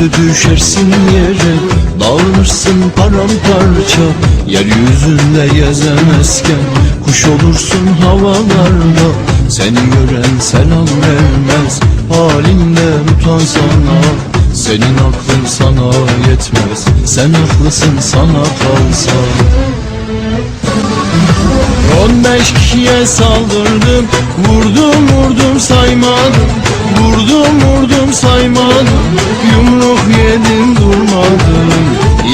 Yüzüstü düşersin yere Dağılırsın paramparça. Yeryüzünde gezemezken Kuş olursun havalarda. Seni gören selam vermez Halinden utansana Senin aklın sana yetmez Sen haklısın sana kalsa. On beş kişiye saldırdım Vurdum vurdum saymadım Vurdum vurdum saymadım. Yumruk yedim durmadım.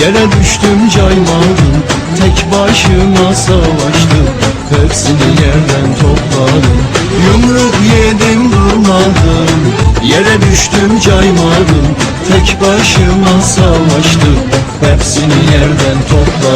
Yere düştüm caymadım. Tek başıma savaştım. Hepsini yerden topladım. Yumruk yedim durmadım. Yere düştüm caymadım. Tek başıma savaştım. Hepsini yerden topladım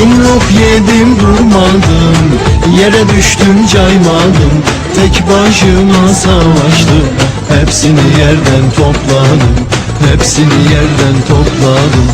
Yumruk yedim durmadım. Yere düştüm caymadım. Tek başıma savaştım. Hepsini yerden topladım. Hepsini yerden topladım